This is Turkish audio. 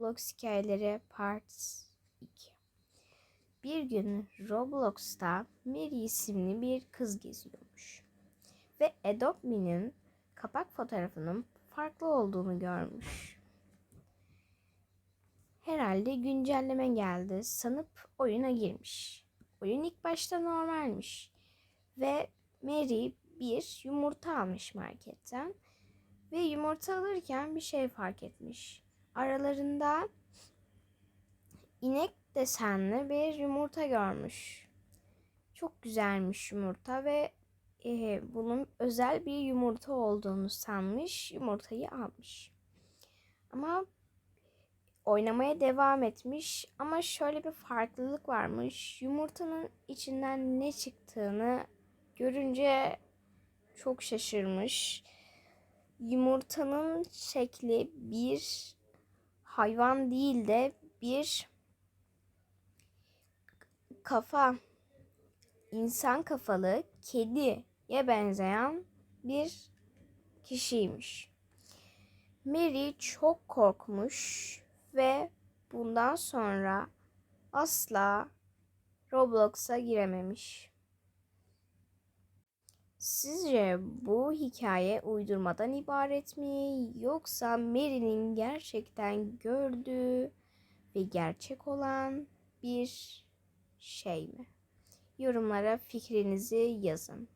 Roblox hikayeleri Part 2 Bir gün Roblox'ta Mary isimli bir kız geziyormuş. Ve Adopt Me'nin kapak fotoğrafının farklı olduğunu görmüş. Herhalde güncelleme geldi sanıp oyuna girmiş. Oyun ilk başta normalmiş. Ve Mary bir yumurta almış marketten. Ve yumurta alırken bir şey fark etmiş. Aralarında inek desenli bir yumurta görmüş. Çok güzelmiş yumurta ve e, bunun özel bir yumurta olduğunu sanmış. Yumurtayı almış. Ama oynamaya devam etmiş ama şöyle bir farklılık varmış. Yumurtanın içinden ne çıktığını görünce çok şaşırmış. Yumurtanın şekli bir hayvan değil de bir kafa insan kafalı kediye benzeyen bir kişiymiş. Mary çok korkmuş ve bundan sonra asla Roblox'a girememiş. Sizce bu hikaye uydurmadan ibaret mi yoksa Mary'nin gerçekten gördüğü ve gerçek olan bir şey mi? Yorumlara fikrinizi yazın.